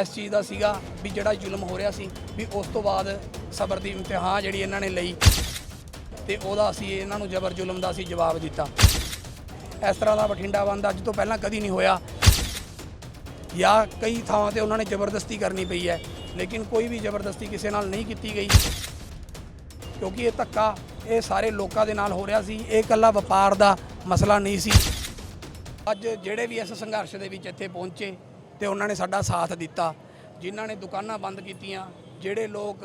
ਇਸ ਚੀਜ਼ ਦਾ ਸੀਗਾ ਵੀ ਜਿਹੜਾ ਜ਼ੁਲਮ ਹੋ ਰਿਹਾ ਸੀ, ਵੀ ਉਸ ਤੋਂ ਬਾਅਦ ਸਬਰ ਦੀ ਇਮਤਿਹਾਨ ਜਿਹੜੀ ਇਹਨਾਂ ਨੇ ਲਈ ਤੇ ਉਹਦਾ ਅਸੀਂ ਇਹਨਾਂ ਨੂੰ ਜ਼ਬਰ ਜ਼ੁਲਮ ਦਾ ਅਸੀਂ ਜਵਾਬ ਦਿੱਤਾ। ਇਸ ਤਰ੍ਹਾਂ ਦਾ ਬਠਿੰਡਾ ਬੰਦ ਅੱਜ ਤੋਂ ਪਹਿਲਾਂ ਕਦੀ ਨਹੀਂ ਹੋਇਆ। ਜਾਂ ਕਈ ਥਾਵਾਂ ਤੇ ਉਹਨਾਂ ਨੇ ਜ਼ਬਰਦਸਤੀ ਕਰਨੀ ਪਈ ਹੈ, ਲੇਕਿਨ ਕੋਈ ਵੀ ਜ਼ਬਰਦਸਤੀ ਕਿਸੇ ਨਾਲ ਨਹੀਂ ਕੀਤੀ ਗਈ। ਕਿਉਂਕਿ ਇਹ ਧੱਕਾ ਇਹ ਸਾਰੇ ਲੋਕਾਂ ਦੇ ਨਾਲ ਹੋ ਰਿਹਾ ਸੀ, ਇਹ ਇਕੱਲਾ ਵਪਾਰ ਦਾ ਮਸਲਾ ਨਹੀਂ ਸੀ। ਅੱਜ ਜਿਹੜੇ ਵੀ ਇਸ ਸੰਘਰਸ਼ ਦੇ ਵਿੱਚ ਇੱਥੇ ਪਹੁੰਚੇ ਤੇ ਉਹਨਾਂ ਨੇ ਸਾਡਾ ਸਾਥ ਦਿੱਤਾ, ਜਿਨ੍ਹਾਂ ਨੇ ਦੁਕਾਨਾਂ ਬੰਦ ਕੀਤੀਆਂ, ਜਿਹੜੇ ਲੋਕ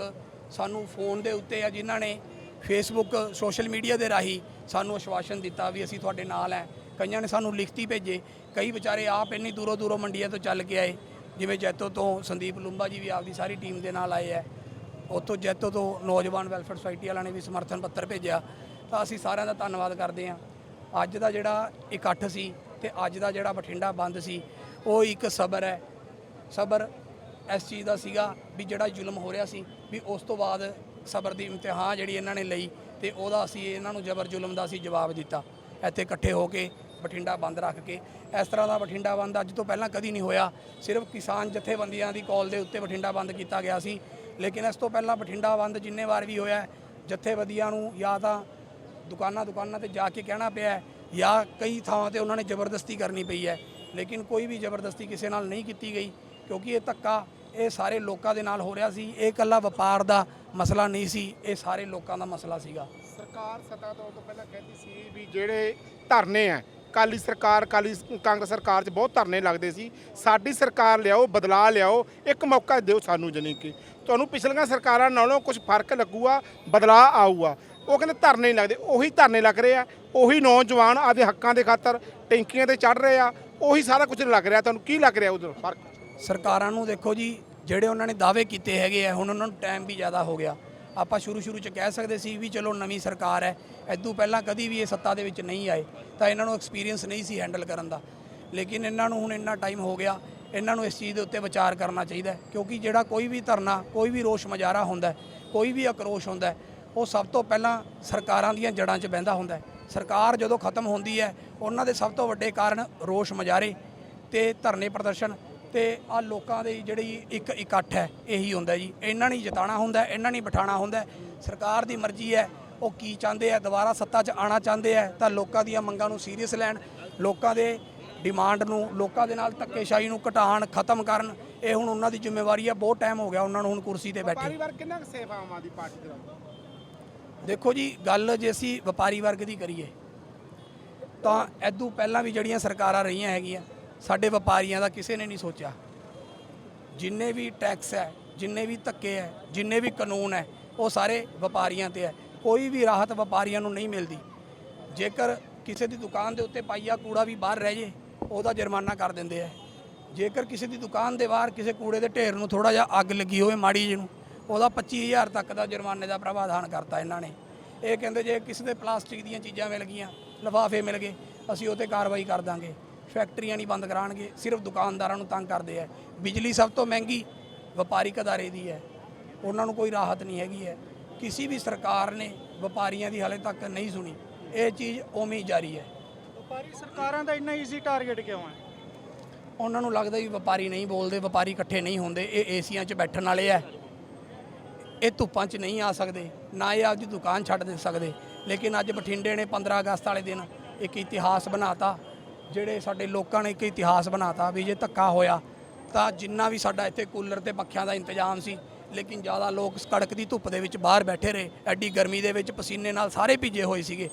ਸਾਨੂੰ ਫੋਨ ਦੇ ਉੱਤੇ ਆ ਜਿਨ੍ਹਾਂ ਨੇ ਫੇਸਬੁੱਕ ਸੋਸ਼ਲ ਮੀਡੀਆ ਦੇ ਰਾਹੀਂ ਸਾਨੂੰ ਆਸ਼ਵਾਸਨ ਦਿੱਤਾ ਵੀ ਅਸੀਂ ਤੁਹਾਡੇ ਨਾਲ ਹੈ। ਕਈਆਂ ਨੇ ਸਾਨੂੰ ਲਿਖਤੀ ਭੇਜੇ, ਕਈ ਵਿਚਾਰੇ ਆਪ ਇੰਨੀ ਦੂਰੋਂ ਦੂਰੋਂ ਮੰਡੀਆਂ ਤੋਂ ਚੱਲ ਕੇ ਆਏ, ਜਿਵੇਂ ਜੈਤੋ ਤੋਂ ਸੰਦੀਪ ਲੁੰਬਾ ਜੀ ਵੀ ਆਪਦੀ ਸਾਰੀ ਟੀਮ ਦੇ ਨਾਲ ਆਏ ਹੈ ਉੱਥੋਂ ਜੈਤੋ ਤੋਂ ਨੌਜਵਾਨ ਵੈਲਫੇਅਰ ਸੁਸਾਇਟੀ ਵਾਲਿਆਂ ਨੇ ਵੀ ਸਮਰਥਨ ਪੱਤਰ ਭੇਜਿਆ, ਤਾਂ ਅਸੀਂ ਸਾਰਿਆਂ ਦਾ ਧੰਨਵਾਦ ਕਰਦੇ ਹਾਂ। ਅੱਜ ਦਾ ਜਿਹੜਾ ਇਕੱਠ ਸੀ ਤੇ ਅੱਜ ਦਾ ਜਿਹੜਾ ਬਠਿੰਡਾ ਬੰਦ ਸੀ ਉਹ ਇੱਕ ਸਬਰ ਹੈ। ਸਬਰ ਇਸ ਚੀਜ਼ ਦਾ ਸੀਗਾ ਵੀ ਜਿਹੜਾ ਜ਼ੁਲਮ ਹੋ ਰਿਹਾ ਸੀ ਵੀ ਉਸ ਤੋਂ ਬਾਅਦ ਸਬਰ ਦੀ ਇਮਤਿਹਾਨ ਜਿਹੜੀ ਇਹਨਾਂ ਨੇ ਲਈ ਤੇ ਉਹਦਾ ਅਸੀਂ ਇਹਨਾਂ ਨੂੰ ਜ਼ਬਰ ਜ਼ੁਲਮ ਦਾ ਅਸੀਂ ਜਵਾਬ ਦਿੱਤਾ। ਇੱਥੇ ਇਕੱਠੇ ਹੋ ਕੇ ਬਠਿੰਡਾ ਬੰਦ ਰੱਖ ਕੇ। ਇਸ ਤਰ੍ਹਾਂ ਦਾ ਬਠਿੰਡਾ ਬੰਦ ਅੱਜ ਤੋਂ ਪਹਿਲਾਂ ਕਦੀ ਨਹੀਂ ਹੋਇਆ। ਸਿਰਫ ਕਿਸਾਨ ਜਥੇਬੰਦੀਆਂ ਦੀ ਕਾਲ ਦੇ ਉੱਤੇ ਬਠਿੰਡਾ ਬੰਦ ਕੀਤਾ ਗਿਆ ਸੀ। ਲੇਕਿਨ ਇਸ ਤੋਂ ਪਹਿਲਾਂ ਬਠਿੰਡਾ ਬੰਦ ਜਿੰਨੇ ਵਾਰ ਵੀ ਹੋਇਆ ਹੈ, ਜਥੇਬੰਦੀਆਂ ਨੂੰ ਜਾਂ ਤਾਂ ਦੁਕਾਨਾਂ ਦੁਕਾਨਾਂ ਤੇ ਜਾ ਕੇ ਕਹਿਣਾ ਪਿਆ ਜਾਂ ਕਈ ਥਾਵਾਂ ਤੇ ਉਹਨਾਂ ਨੇ ਜ਼ਬਰਦਸਤੀ ਕਰਨੀ ਪਈ ਹੈ, ਲੇਕਿਨ ਕੋਈ ਵੀ ਜ਼ਬਰਦਸਤੀ ਕਿਸੇ ਨਾਲ ਨਹੀਂ ਕੀਤੀ ਗਈ, ਕਿਉਂਕਿ ਇਹ ਧੱਕਾ ਇਹ ਸਾਰੇ ਲੋਕਾਂ ਦੇ ਨਾਲ ਹੋ ਰਿਹਾ ਸੀ, ਇਹ ਇਕੱਲਾ ਵਪਾਰ ਦਾ ਮਸਲਾ ਨਹੀਂ ਸੀ, ਇਹ ਸਾਰੇ ਲੋਕਾਂ ਦਾ ਮਸਲਾ ਸੀਗਾ। ਸਰਕਾਰ ਸੱਤਾ ਤੋਂ ਤੋਂ ਪਹਿਲਾਂ ਕਹਿੰਦੀ ਸੀ ਵੀ ਜਿਹੜੇ ਧਰਨੇ ਆ ਕਾਲੀ ਸਰਕਾਰ ਕਾਲੀ ਕਾਂਗਰਸ ਸਰਕਾਰ 'ਚ ਬਹੁਤ ਧਰਨੇ ਲੱਗਦੇ ਸੀ, ਸਾਡੀ ਸਰਕਾਰ ਲਿਆਓ ਬਦਲਾ ਲਿਆਓ, ਇੱਕ ਮੌਕਾ ਦਿਓ ਸਾਨੂੰ ਜਾਣੀ ਕਿ, ਤੁਹਾਨੂੰ ਪਿਛਲੀਆਂ ਸਰਕਾਰਾਂ ਨਾਲੋਂ ਕੁਝ ਫ਼ਰਕ ਲੱਗੂਗਾ ਬਦਲਾ ਆਊਗਾ। ਉਹ ਕਹਿੰਦੇ ਧਰਨੇ ਨਹੀਂ ਲੱਗਦੇ, ਉਹੀ ਧਰਨੇ ਲੱਗ ਰਹੇ ਆ, ਉਹੀ ਨੌਜਵਾਨ ਆਪਦੇ ਹੱਕਾਂ ਦੇ ਖਾਤਰ ਟੈਂਕੀਆਂ ਤੇ ਚੜ ਰਹੇ ਆ, ਉਹੀ ਸਾਰਾ ਕੁਝ ਲੱਗ ਰਿਹਾ, ਤੁਹਾਨੂੰ ਕੀ ਲੱਗ ਰਿਹਾ ਉਧਰ? ਫ਼ਰਕ? ਸਰਕਾਰਾਂ ਨੂੰ ਦੇਖੋ ਜੀ, ਜਿਹੜੇ ਉਹਨਾਂ ਨੇ ਦਾਅਵੇ ਕੀਤੇ ਹੈਗੇ ਆ, ਹੁਣ ਉਹਨਾਂ ਨੂੰ ਟਾਈਮ ਵੀ ਜ਼ਿਆਦਾ ਹੋ ਗਿਆ। ਆਪਾਂ ਸ਼ੁਰੂ ਸ਼ੁਰੂ ਚ ਕਹਿ ਸਕਦੇ ਸੀ ਵੀ ਚਲੋ ਨਵੀਂ ਸਰਕਾਰ ਹੈ ਐਦੋਂ ਪਹਿਲਾਂ ਕਦੀ ਵੀ ਇਹ ਸੱਤਾ ਦੇ ਵਿੱਚ ਨਹੀਂ ਆਏ, ਤਾਂ ਇਹਨਾਂ ਨੂੰ ਐਕਸਪੀਰੀਅੰਸ ਨਹੀਂ ਸੀ ਹੈਂਡਲ ਕਰਨ ਦਾ। ਲੇਕਿਨ ਇਹਨਾਂ ਨੂੰ ਹੁਣ ਇੰਨਾ ਟਾਈਮ ਹੋ ਗਿਆ, ਇਹਨਾਂ ਨੂੰ ਇਸ ਚੀਜ਼ ਦੇ ਉੱਤੇ ਵਿਚਾਰ ਕਰਨਾ ਚਾਹੀਦਾ ਕਿਉਂਕਿ ਜਿਹੜਾ ਕੋਈ ਵੀ ਧਰਨਾ, ਕੋਈ ਵੀ ਰੋਸ਼ ਮੁਜ਼ਾਹਰਾ ਹੁੰਦਾ ਕੋਈ ਵੀ ਆਕਰੋਸ਼ ਹੁੰਦਾ ਉਹ ਸਭ ਤੋਂ ਪਹਿਲਾਂ ਸਰਕਾਰਾਂ ਦੀਆਂ ਜੜ੍ਹਾਂ 'ਚ ਬਹਿੰਦਾ ਹੁੰਦਾ ਹੈ। ਸਰਕਾਰ ਜਦੋਂ ਖਤਮ ਹੁੰਦੀ ਹੈ, ਉਹਨਾਂ ਦੇ ਸਭ ਤੋਂ ਵੱਡੇ ਕਾਰਨ ਰੋਸ਼ ਮੁਜ਼ਾਹਰੇ ਤੇ ਧਰਨੇ ਪ੍ਰਦਰਸ਼ਨ ਤੇ ਆ ਲੋਕਾਂ ਦੇ ਜਿਹੜੀ ਇੱਕ ਇਕੱਠ ਹੈ, ਇਹੀ ਹੁੰਦਾ ਜੀ। ਇਹਨਾਂ ਨੇ ਜਿਤਾਣਾ ਹੁੰਦਾ ਇਹਨਾਂ ਨੇ ਬਿਠਾਣਾ ਹੁੰਦਾ। ਸਰਕਾਰ ਦੀ ਮਰਜ਼ੀ ਹੈ, ਉਹ ਕੀ ਚਾਹੁੰਦੇ ਆ, ਦੁਬਾਰਾ ਸੱਤਾ 'ਚ ਆਣਾ ਚਾਹੁੰਦੇ ਆ, ਤਾਂ ਲੋਕਾਂ ਦੀਆਂ ਮੰਗਾਂ ਨੂੰ ਸੀਰੀਅਸ ਲੈਣ, ਲੋਕਾਂ ਦੇ ਡਿਮਾਂਡ ਨੂੰ, ਲੋਕਾਂ ਦੇ ਨਾਲ ਧੱਕੇਸ਼ਾਹੀ ਨੂੰ ਘਟਾਉਣ, ਖਤਮ ਕਰਨ, ਇਹ ਹੁਣ ਉਹਨਾਂ ਦੀ ਜ਼ਿੰਮੇਵਾਰੀ ਹੈ ਬਹੁਤ ਟਾਈਮ ਹੋ ਗਿਆ ਉਹਨਾਂ ਨੂੰ ਹੁਣ ਕੁਰਸੀ ਤੇ ਬੈਠੇ। ਪਰਿਵਾਰ ਕਿੰਨਾ ਸੇਫ ਆਮ ਆਦਮੀ ਪਾਰਟੀ ਦੇ ਨਾਲ? ਦੇਖੋ ਜੀ, ਗੱਲ ਜੇ ਅਸੀਂ ਵਪਾਰੀ ਵਰਗ ਦੀ ਕਰੀਏ, ਤਾਂ ਐਦੋਂ ਪਹਿਲਾਂ ਵੀ ਜਿਹੜੀਆਂ ਸਰਕਾਰਾਂ ਰਹੀਆਂ ਹੈਗੀਆਂ, ਸਾਡੇ ਵਪਾਰੀਆਂ ਦਾ ਕਿਸੇ ਨੇ ਨਹੀਂ ਸੋਚਿਆ। ਜਿੰਨੇ ਵੀ ਟੈਕਸ ਹੈ, ਜਿੰਨੇ ਵੀ ਧੱਕੇ ਹੈ, ਜਿੰਨੇ ਵੀ ਕਾਨੂੰਨ ਹੈ, ਉਹ ਸਾਰੇ ਵਪਾਰੀਆਂ ਤੇ ਹੈ। ਕੋਈ ਵੀ ਰਾਹਤ ਵਪਾਰੀਆਂ ਨੂੰ ਨਹੀਂ ਮਿਲਦੀ। ਜੇਕਰ ਕਿਸੇ ਦੀ ਦੁਕਾਨ ਦੇ ਉੱਤੇ ਪਾਈਆ ਕੂੜਾ ਵੀ ਬਾਹਰ ਰਹਿ ਜੇ, ਉਹਦਾ ਜੁਰਮਾਨਾ ਕਰ ਦਿੰਦੇ ਆ ਜੇਕਰ ਕਿਸੇ ਦੀ ਦੁਕਾਨ ਦੇ ਬਾਹਰ ਕਿਸੇ ਕੂੜੇ ਦੇ ਢੇਰ ਨੂੰ ਥੋੜਾ ਜਿਹਾ ਅੱਗ ਲੱਗੀ ਹੋਵੇ ਮਾੜੀ ਜਿਹੀ ਨੂੰ ਉਹਦਾ 25000 ਤੱਕ ਦਾ ਜੁਰਮਾਨੇ ਦਾ ਪ੍ਰਾਵਧਾਨ ਕਰਤਾ ਇਹਨਾਂ ਨੇ। ਇਹ ਕਹਿੰਦੇ ਜੇ ਕਿਸੇ ਦੇ ਪਲਾਸਟਿਕ ਦੀਆਂ ਚੀਜ਼ਾਂ ਮਿਲ ਗਈਆਂ ਲਿਫਾਫੇ ਮਿਲ ਗਏ ਅਸੀਂ ਉਹ ਤੇ ਕਾਰਵਾਈ ਕਰ ਦਾਂਗੇ। ਫੈਕਟਰੀਆਂ ਨਹੀਂ ਬੰਦ ਕਰਾਣਗੇ ਸਿਰਫ ਦੁਕਾਨਦਾਰਾਂ ਨੂੰ ਤੰਗ ਕਰਦੇ ਆ। ਬਿਜਲੀ ਸਭ ਤੋਂ ਮਹਿੰਗੀ ਵਪਾਰਿਕ ਅਦਾਰੇ ਦੀ ਹੈ। ਉਹਨਾਂ ਨੂੰ ਕੋਈ ਰਾਹਤ ਨਹੀਂ ਹੈਗੀ ਹੈ। ਕਿਸੇ ਵੀ ਸਰਕਾਰ ਨੇ ਵਪਾਰੀਆਂ ਦੀ ਹਾਲੇ ਤੱਕ ਨਹੀਂ ਸੁਣੀ। ਇਹ ਚੀਜ਼ ਉਵੇਂ ਹੀ ਜਾਰੀ ਹੈ। ਵਪਾਰੀ ਸਰਕਾਰਾਂ ਦਾ ਇੰਨਾ ਈਜ਼ੀ ਟਾਰਗੇਟ ਕਿਉਂ ਹੈ? ਉਹਨਾਂ ਨੂੰ ਲੱਗਦਾ ਵੀ ਵਪਾਰੀ ਨਹੀਂ ਬੋਲਦੇ ਵਪਾਰੀ ਇਕੱਠੇ ਨਹੀਂ ਹੁੰਦੇ। ਇਹ ਏਸੀਆਂ 'ਚ ਬੈਠਣ ਵਾਲੇ ਆ ਇਹ ਧੁੱਪਾਂ 'ਚ ਨਹੀਂ ਆ ਸਕਦੇ, ਨਾ ਇਹ ਆਪਦੀ ਦੁਕਾਨ ਛੱਡ ਦੇ ਸਕਦੇ। ਲੇਕਿਨ ਅੱਜ ਬਠਿੰਡੇ ਨੇ 15 ਅਗਸਤ ਵਾਲੇ ਦਿਨ ਇੱਕ ਇਤਿਹਾਸ ਬਣਾਤਾ, ਜਿਹੜੇ ਸਾਡੇ ਲੋਕਾਂ ਨੇ ਇੱਕ ਇਤਿਹਾਸ ਬਣਾਤਾ ਵੀ ਜੇ ਧੱਕਾ ਹੋਇਆ ਤਾਂ ਜਿੰਨਾ ਵੀ ਸਾਡਾ ਇੱਥੇ ਕੂਲਰ ਤੇ ਪੱਖਿਆਂ ਦਾ ਇੰਤਜ਼ਾਮ ਸੀ, ਲੇਕਿਨ ਜ਼ਿਆਦਾ ਲੋਕ ਕੜਕ ਦੀ ਧੁੱਪ ਦੇ ਵਿੱਚ ਬਾਹਰ ਬੈਠੇ ਰਹੇ, ਐਡੀ ਗਰਮੀ ਦੇ ਵਿੱਚ ਪਸੀਨੇ ਨਾਲ ਸਾਰੇ ਭਿੱਜੇ ਹੋਏ ਸੀਗੇ।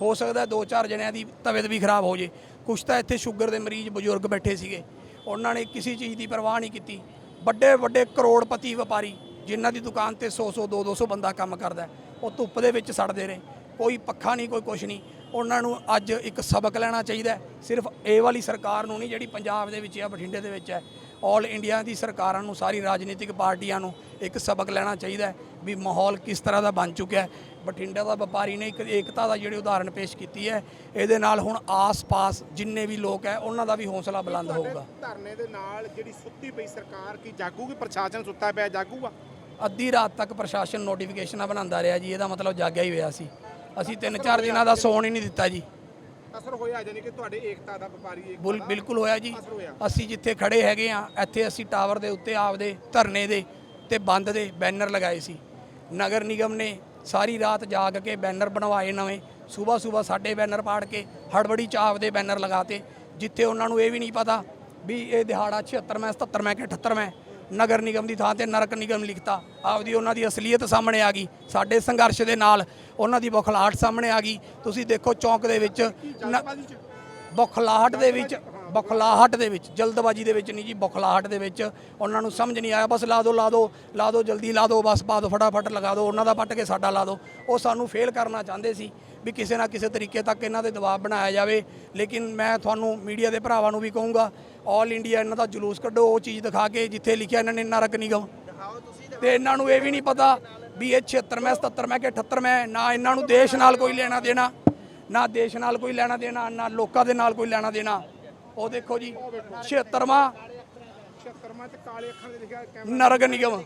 ਹੋ ਸਕਦਾ ਦੋ ਚਾਰ ਜਣਿਆਂ ਦੀ ਤਬੀਅਤ ਵੀ ਖਰਾਬ ਹੋ ਜੇ। ਕੁਛ ਤਾਂ ਇੱਥੇ ਸ਼ੂਗਰ ਦੇ ਮਰੀਜ਼ ਬਜ਼ੁਰਗ ਬੈਠੇ ਸੀਗੇ। ਉਹਨਾਂ ਨੇ ਕਿਸੇ ਚੀਜ਼ ਦੀ ਪਰਵਾਹ ਨਹੀਂ ਕੀਤੀ। ਵੱਡੇ ਵੱਡੇ ਕਰੋੜਪਤੀ ਵਪਾਰੀ ਜਿਨ੍ਹਾਂ ਦੀ ਦੁਕਾਨ ਤੇ 100 100 2 200 ਬੰਦਾ ਕੰਮ ਕਰਦਾ ਉਹ ਧੁੱਪ ਦੇ ਵਿੱਚ ਸੜਦੇ ਰਹੇ ਕੋਈ ਪੱਖਾ ਨਹੀਂ ਕੋਈ ਕੁਛ ਨਹੀਂ। ਉਹਨਾਂ ਨੂੰ ਅੱਜ ਇੱਕ ਸਬਕ ਲੈਣਾ ਚਾਹੀਦਾ। ਸਿਰਫ ਇਹ ਵਾਲੀ ਸਰਕਾਰ ਨੂੰ ਨਹੀਂ ਜਿਹੜੀ ਪੰਜਾਬ ਦੇ ਵਿੱਚ ਆ ਬਠਿੰਡੇ ਦੇ ਵਿੱਚ ਹੈ। ਆਲ ਇੰਡੀਆ ਦੀ ਸਰਕਾਰਾਂ ਨੂੰ ਸਾਰੀ ਰਾਜਨੀਤਿਕ ਪਾਰਟੀਆਂ ਨੂੰ ਇੱਕ ਸਬਕ ਲੈਣਾ ਚਾਹੀਦਾ ਵੀ ਮਾਹੌਲ ਕਿਸ ਤਰ੍ਹਾਂ ਦਾ ਬਣ ਚੁੱਕਿਆ ਹੈ। ਬਠਿੰਡਾ ਦਾ ਵਪਾਰੀ ਨੇ ਇੱਕ ਏਕਤਾ ਦਾ ਜਿਹੜੀ ਉਦਾਹਰਣ ਪੇਸ਼ ਕੀਤੀ ਹੈ ਇਹਦੇ ਨਾਲ ਹੁਣ ਆਸ-ਪਾਸ ਜਿੰਨੇ ਵੀ ਲੋਕ ਹੈ ਉਹਨਾਂ ਦਾ ਵੀ ਹੌਸਲਾ ਬੁਲੰਦ ਹੋਊਗਾ। ਧਰਨੇ ਦੇ ਨਾਲ ਜਿਹੜੀ ਸੁੱਤੀ ਪਈ ਸਰਕਾਰ ਕੀ ਜਾਗੂਗੀ? ਪ੍ਰਸ਼ਾਸਨ ਸੁੱਤਾ ਪਿਆ ਜਾਗੂਗਾ? ਅੱਧੀ ਰਾਤ ਤੱਕ ਪ੍ਰਸ਼ਾਸਨ ਨੋਟੀਫਿਕੇਸ਼ਨਾਂ ਬਣਾਉਂਦਾ ਰਿਹਾ ਜੀ ਇਹਦਾ ਮਤਲਬ ਜਾਗਿਆ ਹੀ ਹੋਇਆ ਸੀ। ਅਸੀਂ ਤਿੰਨ ਚਾਰ ਦਿਨਾਂ ਦਾ ਸੌਣ ਹੀ ਨਹੀਂ ਦਿੱਤਾ ਜੀ। ਅਸਰ ਹੋਇਆ ਜਾਨੀ ਕਿ ਤੁਹਾਡੇ ਏਕਤਾ ਦਾ ਵਪਾਰੀ ਏਕਤਾ ਦਾ ਬਿਲਕੁਲ ਹੋਇਆ ਜੀ। ਅਸਰ ਹੋਇਆ। ਅਸੀਂ ਜਿੱਥੇ ਖੜੇ ਹੈਗੇ ਆ ਇੱਥੇ ਅਸੀਂ ਟਾਵਰ ਦੇ ਉੱਤੇ ਆਪਦੇ ਧਰਨੇ ਦੇ ਤੇ ਬੰਦ ਦੇ ਬੈਨਰ ਲਗਾਏ ਸੀ। ਨਗਰ ਨਿਗਮ ਨੇ ਸਾਰੀ ਰਾਤ ਜਾਗ ਕੇ ਬੈਨਰ ਬਣਵਾਏ ਨਵੇਂ। ਸਵੇਰ ਸਵੇਰ ਸਾਡੇ ਬੈਨਰ ਪਾੜ ਕੇ ਹੜਬੜੀ ਚ ਆਪਦੇ ਬੈਨਰ ਲਗਾਤੇ ਜਿੱਥੇ ਉਹਨਾਂ ਨੂੰ ਇਹ ਵੀ ਨਹੀਂ ਪਤਾ ਵੀ ਇਹ ਦਿਹਾੜਾ 76 ਮੈਂ 77 ਮੈਂ ਕਿ 78 ਮੈਂ। ਨਗਰ ਨਿਗਮ ਦੀ ਥਾਂ ਤੇ ਨਰਕ ਨਿਗਮ ਲਿਖਤਾ। ਆਪਦੀ ਉਹਨਾਂ ਦੀ ਅਸਲੀਅਤ ਸਾਹਮਣੇ ਆ ਗਈ। ਸਾਡੇ ਸੰਘਰਸ਼ ਦੇ ਨਾਲ ਉਹਨਾਂ ਦੀ ਬੁਖਲਾਹਟ ਸਾਹਮਣੇ ਆ ਗਈ। ਤੁਸੀਂ ਦੇਖੋ ਚੌਂਕ ਦੇ ਵਿੱਚ ਬੁਖਲਾਹਟ ਦੇ ਵਿੱਚ ਬੁਖਲਾਹਟ ਦੇ ਵਿੱਚ ਜਲਦਬਾਜੀ ਦੇ ਵਿੱਚ ਨਹੀਂ ਜੀ ਬੁਖਲਾਹਟ ਦੇ ਵਿੱਚ ਉਹਨਾਂ ਨੂੰ ਸਮਝ ਨਹੀਂ ਆਇਆ। ਬਸ ਲਾ ਦਿਓ ਲਾ ਦਿਓ ਲਾ ਦਿਓ ਜਲਦੀ ਲਾ ਦਿਓ ਬਸ ਪਾ ਦਿਓ ਫਟਾਫਟ ਲਗਾ ਦਿਓ ਉਹਨਾਂ ਦਾ ਪੱਟ ਕੇ ਸਾਡਾ ਲਾ ਦਿਓ ਉਹ ਸਾਨੂੰ ਫੇਲ ਕਰਨਾ ਚਾਹੁੰਦੇ ਸੀ। ਵੀ ਕਿਸੇ ਨਾ ਕਿਸੇ ਤਰੀਕੇ ਤੱਕ ਇਹਨਾਂ ਦੇ ਦਬਾਅ ਬਣਾਇਆ ਜਾਵੇ। ਲੇਕਿਨ ਮੈਂ ਤੁਹਾਨੂੰ ਮੀਡੀਆ ਦੇ ਭਰਾਵਾਂ ਨੂੰ ਵੀ ਕਹੂੰਗਾ ਆਲ ਇੰਡੀਆ ਇਹਨਾਂ ਦਾ ਜਲੂਸ ਕੱਢੋ, ਉਹ ਚੀਜ਼ ਦਿਖਾ ਕੇ ਜਿੱਥੇ ਲਿਖਿਆ ਇਹਨਾਂ ਨੇ ਨਰਕ ਨਿਗਮ ਤੇ ਇਹਨਾਂ ਨੂੰ ਇਹ ਵੀ ਨਹੀਂ ਪਤਾ ਵੀ ਇਹ 76 ਮੈਂ 77 ਮੈਂ ਕਿ 78 ਮੈਂ, ਨਾ ਇਹਨਾਂ ਨੂੰ ਦੇਸ਼ ਨਾਲ ਕੋਈ ਲੈਣਾ ਦੇਣਾ, ਨਾ ਦੇਸ਼ ਨਾਲ ਕੋਈ ਲੈਣਾ ਦੇਣਾ, ਨਾ ਲੋਕਾਂ ਦੇ ਨਾਲ ਕੋਈ ਲੈਣਾ ਦੇਣਾ। ਉਹ ਦੇਖੋ ਜੀ 76ਵਾਂ 76ਵਾਂ ਚ ਕਾਲੇ ਅੱਖਰਾਂ ਦੇ ਲਿਖਿਆ ਨਰਕ ਨਿਗਮ।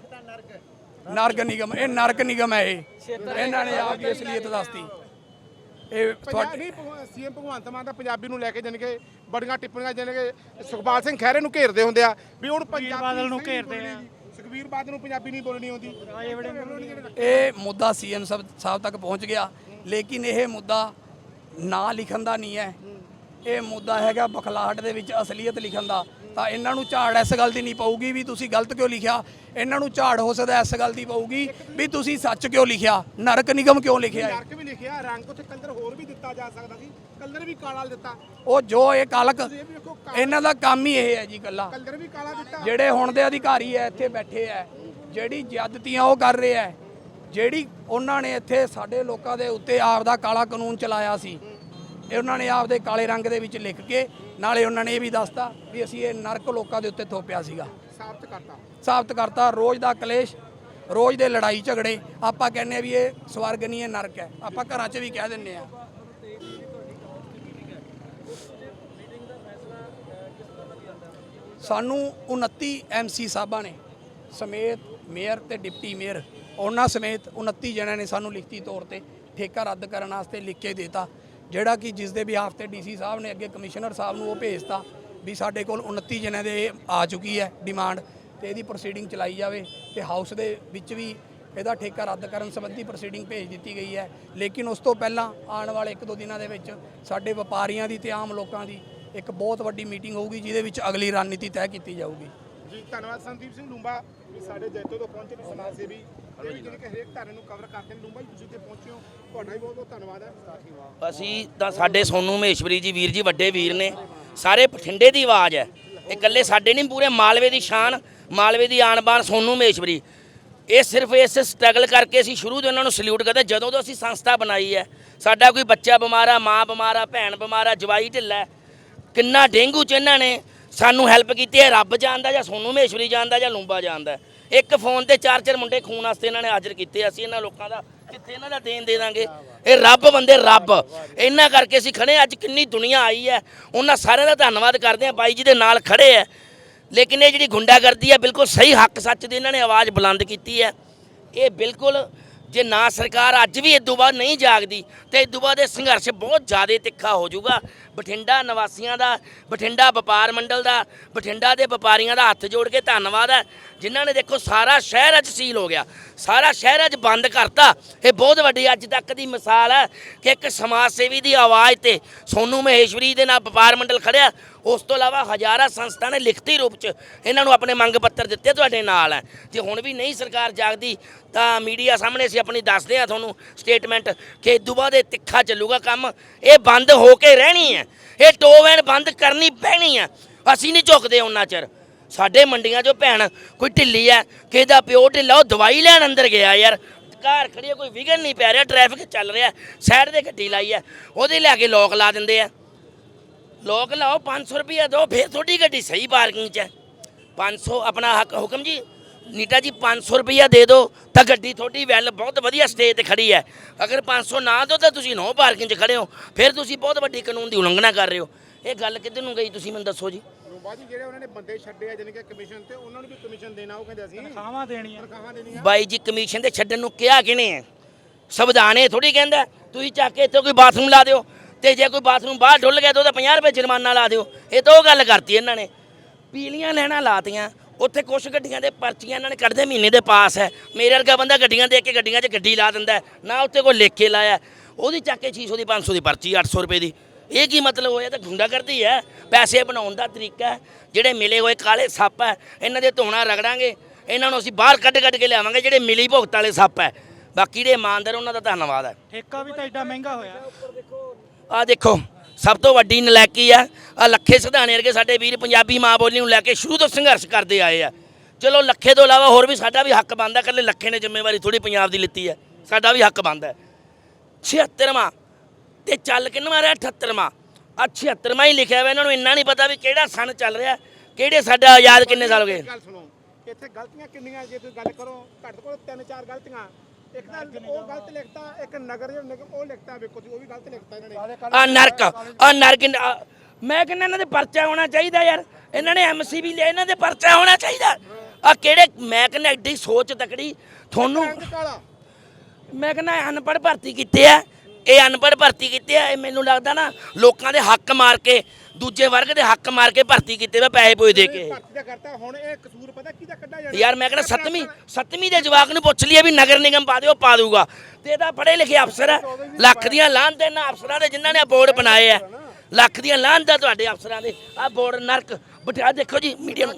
ਨਰਕ ਨਿਗਮ, ਇਹ ਨਰਕ ਨਿਗਮ ਹੈ ਇਹ। ਇਹਨਾਂ ਨੇ ਆਪ ਦੀ ਅਸਲੀਅਤ ਦੱਸਤੀ। ਇਹ ਪੰਜਾਬ ਤੁਹਾਡੇ ਨਹੀਂ ਸੀਐਮ ਭਗਵੰਤ ਮਾਨ ਦਾ ਪੰਜਾਬੀ ਨੂੰ ਲੈ ਕੇ ਕਿ ਬੜੀਆਂ ਟਿੱਪਣੀਆਂ ਜਾਨੀ ਕਿ ਸੁਖਪਾਲ ਸਿੰਘ ਖਹਿਰੇ ਨੂੰ ਘੇਰਦੇ ਹੁੰਦੇ ਆ ਵੀ ਹੁਣ ਪੰਜਾਬੀ ਬਾਦਲ ਨੂੰ ਸਹੀ ਘੇਰਦੇ ਬੋਲਣੀ ਆ। ਜੀ। ਸੁਖਬੀਰ ਬਾਦਲ ਨੂੰ ਪੰਜਾਬੀ ਨਹੀਂ ਬੋਲਣੀ ਆਉਂਦੀ ਇਹ ਮੁੱਦਾ ਸੀਐਮ ਸਾਹਿਬ ਤੱਕ ਪਹੁੰਚ ਗਿਆ। ਲੇਕਿਨ ਇਹ ਮੁੱਦਾ ਨਾ ਲਿਖਣ ਦਾ ਨਹੀਂ ਹੈ। ਇਹ ਮੁੱਦਾ ਹੈਗਾ ਬਖਲਾਹਟ ਦੇ ਵਿੱਚ ਅਸਲੀਅਤ ਲਿਖਣ ਦਾ। ਤਾਂ ਇਹਨਾਂ ਨੂੰ ਝਾੜ ਇਸ ਗੱਲ ਦੀ ਨਹੀਂ ਪਊਗੀ ਵੀ ਤੁਸੀਂ ਗਲਤ ਕਿਉਂ ਲਿਖਿਆ। ਇਹਨਾਂ ਨੂੰ ਝਾੜ ਹੋ ਸਕਦਾ ਇਸ ਗੱਲ ਦੀ ਪਊਗੀ ਵੀ ਤੁਸੀਂ ਸੱਚ ਕਿਉਂ ਲਿਖਿਆ ਨਰਕ ਨਿਗਮ ਕਿਉਂ ਲਿਖਿਆ ਨਰਕ ਵੀ ਲਿਖਿਆ ਰੰਗ ਉੱਥੇ ਕਲਰ ਹੋਰ ਵੀ ਦਿੱਤਾ ਜਾ ਸਕਦਾ ਸੀ। ਕਲਰ ਵੀ ਕਾਲਾ ਦਿੱਤਾ। ਉਹ ਜੋ ਇਹ ਕਾਲਕ ਇਹਨਾਂ ਦਾ ਕੰਮ ਹੀ ਇਹ ਹੈ ਜੀ ਕੱਲਾ ਕਲਰ ਵੀ ਕਾਲਾ ਦਿੱਤਾ। ਜਿਹੜੇ ਹੁਣ ਦੇ ਅਧਿਕਾਰੀ ਐ ਇੱਥੇ ਬੈਠੇ ਐ ਜਿਹੜੀ ਜ਼ਿਆਦਤੀਆਂ ਉਹ ਕਰ ਰਹੇ ਐ ਜਿਹੜੀ ਉਹਨਾਂ ਨੇ ਇੱਥੇ ਸਾਡੇ ਲੋਕਾਂ ਦੇ ਉੱਤੇ ਆਪ ਦਾ ਕਾਲਾ ਕਾਨੂੰਨ ਚਲਾਇਆ ਸੀ ਇਹ ਉਹਨਾਂ ਨੇ ਆਪਦੇ ਕਾਲੇ ਰੰਗ ਦੇ ਵਿੱਚ ਲਿਖ ਕੇ ਨਾਲੇ ਉਹਨਾਂ ਨੇ ਇਹ ਵੀ ਦੱਸਤਾ ਵੀ ਅਸੀਂ ਇਹ ਨਰਕ ਲੋਕਾਂ ਦੇ ਉੱਤੇ ਥੋਪਿਆ ਸੀਗਾ। ਸਾਬਤ ਕਰਤਾ। ਸਾਬਤ ਕਰਤਾ ਰੋਜ਼ ਦਾ ਕਲੇਸ਼ ਰੋਜ਼ ਦੇ ਲੜਾਈ ਝਗੜੇ ਆਪਾਂ ਕਹਿੰਦੇ ਆ ਵੀ ਇਹ ਸਵਰਗ ਨਹੀਂ ਇਹ ਨਰਕ ਹੈ। ਆਪਾਂ ਘਰਾਂ 'ਚ ਵੀ ਕਹਿ ਦਿੰਨੇ ਆ ਸਾਨੂੰ 29 ਐਮਸੀ ਸਾਹਿਬਾਂ ਨੇ ਸਮੇਤ ਮੇਅਰ ਤੇ ਡਿਪਟੀ ਮੇਅਰ ਉਹਨਾਂ ਸਮੇਤ 29 ਜਣਿਆਂ ਨੇ ਸਾਨੂੰ ਲਿਖਤੀ ਤੌਰ ਤੇ ਠੇਕਾ ਰੱਦ ਕਰਨ ਵਾਸਤੇ ਲਿਖ ਕੇ ਦੇਤਾ। ਜਿਹੜਾ ਕਿ ਜਿਸ ਦੇ ਬਿਹਾਫ ਤੇ ਡੀਸੀ ਸਾਹਿਬ ਨੇ ਅੱਗੇ ਕਮਿਸ਼ਨਰ ਸਾਹਿਬ ਨੂੰ ਉਹ ਭੇਜਤਾ ਵੀ ਸਾਡੇ ਕੋਲ 29 ਜਣਿਆਂ ਦੇ ਇਹ ਆ ਚੁੱਕੀ ਹੈ ਡਿਮਾਂਡ ਤੇ ਇਹਦੀ ਪ੍ਰੋਸੀਡਿੰਗ ਚਲਾਈ ਜਾਵੇ ਤੇ ਹਾਊਸ ਦੇ ਵਿੱਚ ਵੀ ਇਹਦਾ ਠੇਕਾ ਰੱਦ ਕਰਨ ਸੰਬੰਧੀ ਪ੍ਰੋਸੀਡਿੰਗ ਭੇਜ ਦਿੱਤੀ ਗਈ ਹੈ। ਲੇਕਿਨ ਉਸ ਤੋਂ ਪਹਿਲਾਂ ਆਉਣ ਵਾਲੇ ਇੱਕ ਦੋ ਦਿਨਾਂ ਦੇ ਵਿੱਚ ਸਾਡੇ ਵਪਾਰੀਆਂ ਦੀ ਤੇ ਆਮ ਲੋਕਾਂ ਦੀ ਇੱਕ ਬਹੁਤ ਵੱਡੀ ਮੀਟਿੰਗ ਹੋਊਗੀ, ਜਿਹਦੇ ਵਿੱਚ ਅਗਲੀ ਰਣਨੀਤੀ ਤੈਅ ਕੀਤੀ ਜਾਊਗੀ। ਜੀ, ਧੰਨਵਾਦ ਸੰਦੀਪ ਸਿੰਘ ਲੂੰਬਾ ਵੀ ਸਾਡੇ ਜੈਤੋ ਤੋਂ ਪਹੁੰਚੇ ਨੇ ਸਮਾਜ ਸੇਵੀ। ਜਿਹੜੇ ਕਿ ਹਰੇਕ ਧਾਰੇ ਨੂੰ ਕਵਰ ਕਰਦੇ ਨੇ। ਲੂੰਬਾ ਜੀ, ਤੁਸੀਂ ਤੇ ਪਹੁੰਚੇ ਹੋ। ਤੁਹਾਡਾ ਵੀ ਬਹੁਤ ਬਹੁਤ ਧੰਨਵਾਦ ਹੈ। ਅਸੀਂ ਤਾਂ ਸਾਡੇ ਸੋਨੂ ਮਹੇਸ਼ਵਰੀ ਜੀ ਵੀਰ ਜੀ ਵੱਡੇ ਵੀਰ ਨੇ। ਸਾਰੇ ਬਠਿੰਡੇ ਦੀ ਆਵਾਜ਼ ਹੈ। ਇਹ ਇਕੱਲੇ ਸਾਡੇ ਨਹੀਂ, ਪੂਰੇ ਮਾਲਵੇ ਦੀ ਸ਼ਾਨ, ਮਾਲਵੇ ਦੀ ਆਣ ਬਾਣ ਸੋਨੂ ਮਹੇਸ਼ਵਰੀ। ਇਹ ਸਿਰਫ ਇਸ ਸਟਰਗਲ ਕਰਕੇ ਅਸੀਂ ਸ਼ੁਰੂ ਤੋਂ ਉਹਨਾਂ ਨੂੰ ਸਲੂਟ ਕਰਦੇ ਜਦੋਂ ਤੋਂ ਅਸੀਂ ਸੰਸਥਾ ਬਣਾਈ ਹੈ, ਸਾਡਾ ਕੋਈ ਬੱਚਾ ਬਿਮਾਰ ਆ, ਮਾਂ ਬਿਮਾਰ ਆ, ਭੈਣ ਬਿਮਾਰ ਆ, ਜਵਾਈ ਢਿੱਲਾ ਕਿੰਨਾ ਡੇਂਗੂ ਚ ਇਹਨਾਂ ਨੇ ਸਾਨੂੰ ਹੈਲਪ ਕੀਤੀ ਹੈ, ਰੱਬ ਜਾਣਦਾ ਜਾਂ ਸੋਨੂ ਮਹੇਸ਼ਵਰੀ ਜਾਣਦਾ ਜਾਂ ਲੂੰਬਾ ਜਾਣਦਾ ਇੱਕ ਫੋਨ ਤੇ ਚਾਰ ਚਾਰ ਮੁੰਡੇ ਖੂਨ ਵਾਸਤੇ ਇਹਨਾਂ ਨੇ ਹਾਜ਼ਰ ਕੀਤੇ, ਅਸੀਂ ਇਹਨਾਂ ਲੋਕਾਂ ਦਾ ਕਿੱਥੇ ਇਹਨਾਂ ਦਾ ਦੇਣ ਦੇ ਦਾਂਗੇ? ਇਹ ਰੱਬ ਬੰਦੇ, ਰੱਬ। ਇਹਨਾਂ ਕਰਕੇ ਅਸੀਂ ਖੜੇ ਅੱਜ ਕਿੰਨੀ ਦੁਨੀਆ ਆਈ ਹੈ। ਉਹਨਾਂ ਸਾਰਿਆਂ ਦਾ ਧੰਨਵਾਦ ਕਰਦੇ ਆ ਬਾਈ ਜੀ ਦੇ ਨਾਲ ਖੜੇ ਆ ਲੇਕਿਨ ਇਹ ਜਿਹੜੀ ਗੁੰਡਾਗਰਦੀ ਹੈ, ਬਿਲਕੁਲ ਸਹੀ ਹੱਕ ਸੱਚ ਦੀ ਇਹਨਾਂ ਨੇ ਆਵਾਜ਼ ਬੁਲੰਦ ਕੀਤੀ ਹੈ। ਇਹ ਬਿਲਕੁਲ ਜੇ ਨਾ ਸਰਕਾਰ ਅੱਜ ਵੀ ਇਦੋਂ ਬਾਅਦ ਨਹੀਂ ਜਾਗਦੀ, ਤੇ ਇਦੋਂ ਬਾਅਦ ਇਹ ਸੰਘਰਸ਼ ਬਹੁਤ ਜ਼ਿਆਦਾ ਤਿੱਖਾ ਹੋ ਜਾਊਗਾ। ਬਠਿੰਡਾ ਨਿਵਾਸੀਆਂ ਦਾ, ਬਠਿੰਡਾ ਵਪਾਰ ਮੰਡਲ ਦਾ, ਬਠਿੰਡਾ ਦੇ ਵਪਾਰੀਆਂ ਦਾ ਹੱਥ ਜੋੜ ਕੇ ਧੰਨਵਾਦ ਹੈ। ਜਿਨ੍ਹਾਂ ਨੇ ਦੇਖੋ ਸਾਰਾ ਸ਼ਹਿਰ ਅੱਜ ਸੀਲ ਹੋ ਗਿਆ। ਸਾਰਾ ਸ਼ਹਿਰ ਅੱਜ ਬੰਦ ਕਰਤਾ। ਇਹ ਬਹੁਤ ਵੱਡੀ ਅੱਜ ਤੱਕ ਦੀ ਮਿਸਾਲ ਹੈ ਕਿ ਇੱਕ ਸਮਾਜ ਸੇਵੀ ਦੀ ਆਵਾਜ਼ ਤੇ ਸੋਨੂ ਮਹੇਸ਼ਵਰੀ ਦੇ ਨਾਲ ਵਪਾਰ ਮੰਡਲ ਖੜਿਆ। ਉਸ ਤੋਂ ਇਲਾਵਾ ਹਜ਼ਾਰਾਂ ਸੰਸਥਾ ਨੇ ਲਿਖਤੀ ਰੂਪ ਚ ਇਹਨਾਂ ਨੂੰ ਆਪਣੇ ਮੰਗ ਪੱਤਰ ਦਿੱਤੇ ਤੁਹਾਡੇ ਨਾਲ ਹੈ। ਜੇ ਹੁਣ ਵੀ ਨਹੀਂ ਸਰਕਾਰ ਜਾਗਦੀ ਤਾਂ ਮੀਡੀਆ ਸਾਹਮਣੇ ਅਸੀਂ ਆਪਣੀ ਦੱਸਦੇ ਆ ਤੁਹਾਨੂੰ ਸਟੇਟਮੈਂਟ ਕਿ ਇਦੋਂ ਬਾਅਦ ਇਹ ਤਿੱਖਾ ਚੱਲੂਗਾ ਕੰਮ। ਇਹ ਬੰਦ ਹੋ ਕੇ ਰਹਿਣੀ ਹੈ। ਇਹ ਟੋਵੈਨ ਬੰਦ ਕਰਨੀ ਪੈਣੀ ਹੈ। ਅਸੀਂ ਨਹੀਂ ਝੁਕਦੇ ਉਹਨਾਂ ਚਿਰ। ਸਾਡੇ ਮੰਡੀਆਂ 'ਚੋਂ ਭੈਣ ਕੋਈ ਢਿੱਲੀ ਹੈ ਕਿਸੇ ਦਾ ਪਿਓ ਢਿੱਲਾ ਉਹ ਦਵਾਈ ਲੈਣ ਅੰਦਰ ਗਿਆ ਯਾਰ। ਘਰ ਖੜੀ ਹੈ, ਕੋਈ ਵਿਗਨ ਨਹੀਂ ਪੈ ਰਿਹਾ ਟ੍ਰੈਫਿਕ ਚੱਲ ਰਿਹਾ ਸਾਈਡ ਤੇ ਗੱਡੀ ਲਾਈ ਹੈ ਉਹਦੇ ਲੈ ਕੇ ਲੋਕ ਲਾ ਦਿੰਦੇ ਆ। ਲੋਕ ਲਾਓ 500 ਰੁਪਏ ਦਿਓ ਫੇਰ ਤੁਹਾਡੀ ਗੱਡੀ ਸਹੀ ਪਾਰਕਿੰਗ 'ਚ ਹੈ। 500 ਆਪਣਾ ਹੱਕ ਹੁਕਮ ਜੀ। ਨੀਟਾ ਜੀ 500 ਰੁਪਇਆ ਦੇ ਦਿਓ ਤਾਂ ਗੱਡੀ ਤੁਹਾਡੀ ਵੈਲ ਬਹੁਤ ਵਧੀਆ ਸਟੇਜ ਤੇ ਖੜੀ ਹੈ। ਅਗਰ 500 ਨਾ ਦਿਓ ਤਾਂ ਤੁਸੀਂ ਨੋ ਪਾਰਕਿੰਗ 'ਚ ਖੜੇ ਹੋ। ਫਿਰ ਤੁਸੀਂ ਬਹੁਤ ਵੱਡੀ ਕਾਨੂੰਨ ਦੀ ਉਲੰਘਣਾ ਕਰ ਰਹੇ ਹੋ। ਇਹ ਗੱਲ ਕਿੱਧਰ ਨੂੰ ਗਈ ਤੁਸੀਂ ਮੈਨੂੰ ਦੱਸੋ ਜੀ? ਲੂੰਬਾ ਜੀ ਜਿਹੜੇ ਉਹਨਾਂ ਨੇ ਬੰਦੇ ਛੱਡੇ ਆ ਜਾਨੀ ਕਿ ਕਮਿਸ਼ਨ ਤੇ ਉਹਨਾਂ ਨੂੰ ਵੀ ਕਮਿਸ਼ਨ ਦੇਣਾ ਉਹ ਕਹਿੰਦੇ ਅਸੀਂ ਖਾਵਾਂ ਦੇਣੀਆਂ। ਤਨਖਾਹਾਂ ਦੇਣੀਆਂ। ਬਾਈ ਜੀ ਕਮਿਸ਼ਨ ਦੇ ਛੱਡਣ ਨੂੰ ਕਿਹਾ ਕਿਨੇ ਹੈ? ਸੰਵਿਧਾਨ ਇਹ ਥੋੜੀ ਕਹਿੰਦਾ ਤੁਸੀਂ ਚੱਕ ਕੇ ਇੱਥੇ ਕੋਈ ਬਾਥਰੂਮ ਲਾ ਦਿਓ। ਤੇ ਜੇ ਕੋਈ ਬਾਥਰੂਮ ਬਾਹਰ ਡੁੱਲ ਗਿਆ ਤਾਂ ਉਹਦਾ 50 ਰੁਪਏ ਜੁਰਮਾਨਾ ਲਾ ਦਿਓ। ਇਹ ਤਾਂ ਉਹ ਗੱਲ ਕਰਤੀ ਇਹਨਾਂ ਨੇ। ਪੀਲੀਆਂ ਲੈਣਾ ਲਾਤੀਆਂ। ਉੱਥੇ ਕੁਛ ਗੱਡੀਆਂ ਦੇ ਪਰਚੀਆਂ ਇਹਨਾਂ ਨੇ ਕੱਢਦੇ, ਮਹੀਨੇ ਦੇ ਪਾਸ ਹੈ। ਮੇਰੇ ਵਰਗਾ ਬੰਦਾ ਗੱਡੀਆਂ ਦੇ ਕੇ ਗੱਡੀਆਂ 'ਚ ਗੱਡੀ ਲਾ ਦਿੰਦਾ ਨਾ ਉੱਥੇ ਕੋਈ ਲਿਖ ਕੇ ਲਾਇਆ ਉਹਦੀ ਚੱਕ ਕੇ 600 ਦੀ 500 ਦੀ ਪਰਚੀ 800 ਰੁਪਏ ਦੀ। ਇਹ ਕੀ ਮਤਲਬ ਹੋਇਆ? ਤਾਂ ਗੁੰਡਾ ਕਰਦੀ ਹੈ। ਪੈਸੇ ਬਣਾਉਣ ਦਾ ਤਰੀਕਾ ਜਿਹੜੇ ਮਿਲੇ ਹੋਏ ਕਾਲੇ ਸੱਪ ਹੈ, ਇਹਨਾਂ ਦੇ ਧੋਣਾ ਰਗੜਾਂਗੇ। ਇਹਨਾਂ ਨੂੰ ਅਸੀਂ ਬਾਹਰ ਕੱਢ ਕੱਢ ਕੇ ਲਿਆਵਾਂਗੇ, ਜਿਹੜੇ ਮਿਲੀ ਭੁਗਤ ਵਾਲੇ ਸੱਪ ਹੈ। ਬਾਕੀ ਦੇ ਇਮਾਨਦਾਰ, ਉਹਨਾਂ ਦਾ ਧੰਨਵਾਦ ਹੈ। ਠੇਕਾ ਵੀ ਤਾਂ ਐਡਾ ਮਹਿੰਗਾ ਹੋਇਆ। ਆ ਦੇਖੋ, ਸਭ ਤੋਂ ਵੱਡੀ ਨਲਾਇਕੀ ਆ। ਆ ਲੱਖੇ ਸਿਧਾਣੇ ਵਰਗੇ ਸਾਡੇ ਵੀਰ ਪੰਜਾਬੀ ਮਾਂ ਬੋਲੀ ਨੂੰ ਲੈ ਕੇ ਸ਼ੁਰੂ ਤੋਂ ਸੰਘਰਸ਼ ਕਰਦੇ ਆਏ ਆ। ਚਲੋ, ਲੱਖੇ ਤੋਂ ਇਲਾਵਾ ਹੋਰ ਵੀ ਸਾਡਾ ਵੀ ਹੱਕ ਬਣਦਾ, ਇਕੱਲੇ ਲੱਖੇ ਨੇ ਜ਼ਿੰਮੇਵਾਰੀ ਥੋੜੀ ਪੰਜਾਬ ਦੀ ਲਿੱਤੀ ਹੈ ਸਾਡਾ ਵੀ ਹੱਕ ਬਣਦਾ 76ਵਾਂ ਤੇ ਚੱਲ ਕਿੰਨਵਾਂ ਰਿਹਾ 78ਵਾਂ ਆ 76ਵਾਂ ਹੀ ਲਿਖਿਆ ਹੋਇਆ ਇਹਨਾਂ ਨੂੰ ਇੰਨਾ ਨਹੀਂ ਪਤਾ ਵੀ ਕਿਹੜਾ ਸਨ ਚੱਲ ਰਿਹਾ, ਕਿਹੜੇ ਸਾਡਾ ਆਜ਼ਾਦ ਕਿੰਨੇ ਸਾਲ ਹੋ ਗਏ। ਗੱਲ ਸੁਣੋ, ਇੱਥੇ ਗਲਤੀਆਂ ਕਿੰਨੀਆਂ, ਜੇ ਤੁਸੀਂ ਗੱਲ ਕਰੋ ਘੱਟ ਕੋਲ ਤਿੰਨ ਚਾਰ ਗਲਤੀਆਂ। ਇੱਕ ਤਾਂ ਉਹ ਗਲਤ ਲਿਖਤਾ ਇੱਕ ਨਗਰ ਨਿਗਮ ਉਹ ਲਿਖਤਾ ਵੇਖੋ ਤੁਸੀਂ ਉਹ ਵੀ ਗਲਤ ਲਿਖਤਾ ਇਹਨਾਂ ਨੇ। ਆ ਨਰਕ ਆ ਨਰਕ ਆ- ਮੈਂ ਕਹਿੰਦਾ ਇਹਨਾਂ ਦੇ ਪਰਚਾ ਹੋਣਾ ਚਾਹੀਦਾ ਯਾਰ ਇਹਨਾਂ ਨੇ ਐਮਸੀ ਵੀ ਲਿਆ ਇਹਨਾਂ ਦੇ ਪਰਚਾ ਹੋਣਾ ਚਾਹੀਦਾ। ਆ ਕਿਹੜੇ ਮੈਂ ਕਹਿੰਦਾ ਐਡੀ ਸੋਚ ਤਕੜੀ ਤੁਹਾਨੂੰ ਰੰਗ ਕਾਲਾ ਮੈਂ ਕਹਿੰਦਾ ਅਨਪੜ੍ਹ ਭਰਤੀ ਕੀਤੇ ਆ ਇਹ ਅਨਪੜ੍ਹ ਭਰਤੀ ਕੀਤੇ ਆ ਇਹ ਮੈਨੂੰ ਲੱਗਦਾ ਨਾ ਲੋਕਾਂ ਦੇ ਹੱਕ ਮਾਰ ਕੇ ਦੂਜੇ ਵਰਗ ਦੇ ਹੱਕ ਮਾਰ ਕੇ ਭਰਤੀ ਕੀਤੇ ਵਾ ਪੈਸੇ ਪੋਏ ਦੇ ਕੇ। ਭਰਤੀ ਦਾ ਕਰਤਾ ਹੁਣ ਇਹ ਕਸੂਰ ਪਤਾ ਕਿਹਦਾ ਕੱਢਿਆ ਜਾਣਾ ਯਾਰ ਮੈਂ ਕਹਿੰਦਾ ਸੱਤਵੀਂ ਸੱਤਵੀਂ ਦੇ ਜਵਾਕ ਨੂੰ ਪੁੱਛ ਲਈਏ ਵੀ ਨਗਰ ਨਿਗਮ ਪਾ ਦਿਓ ਪਾ ਦੂਗਾ। ਤੇ ਇਹਦਾ ਪੜ੍ਹੇ ਲਿਖੇ ਅਫਸਰ ਹੈ। ਲੱਖ ਦੀਆਂ ਲਾਹਨ ਦੇ ਨਾ ਅਫਸਰਾਂ ਦੇ ਜਿਨ੍ਹਾਂ ਨੇ ਬੋਰਡ ਬਣਾਏ ਆ। ਲੱਖ ਦੀਆਂ ਲਾਹਨ ਦਾ ਤੁਹਾਡੇ ਅਫਸਰਾਂ ਦੇ। ਆ ਬੋਰਡ ਨਰਕ ਬਟਾ ਦੇਖੋ ਜੀ ਮੀਡੀਆ ਨੂੰ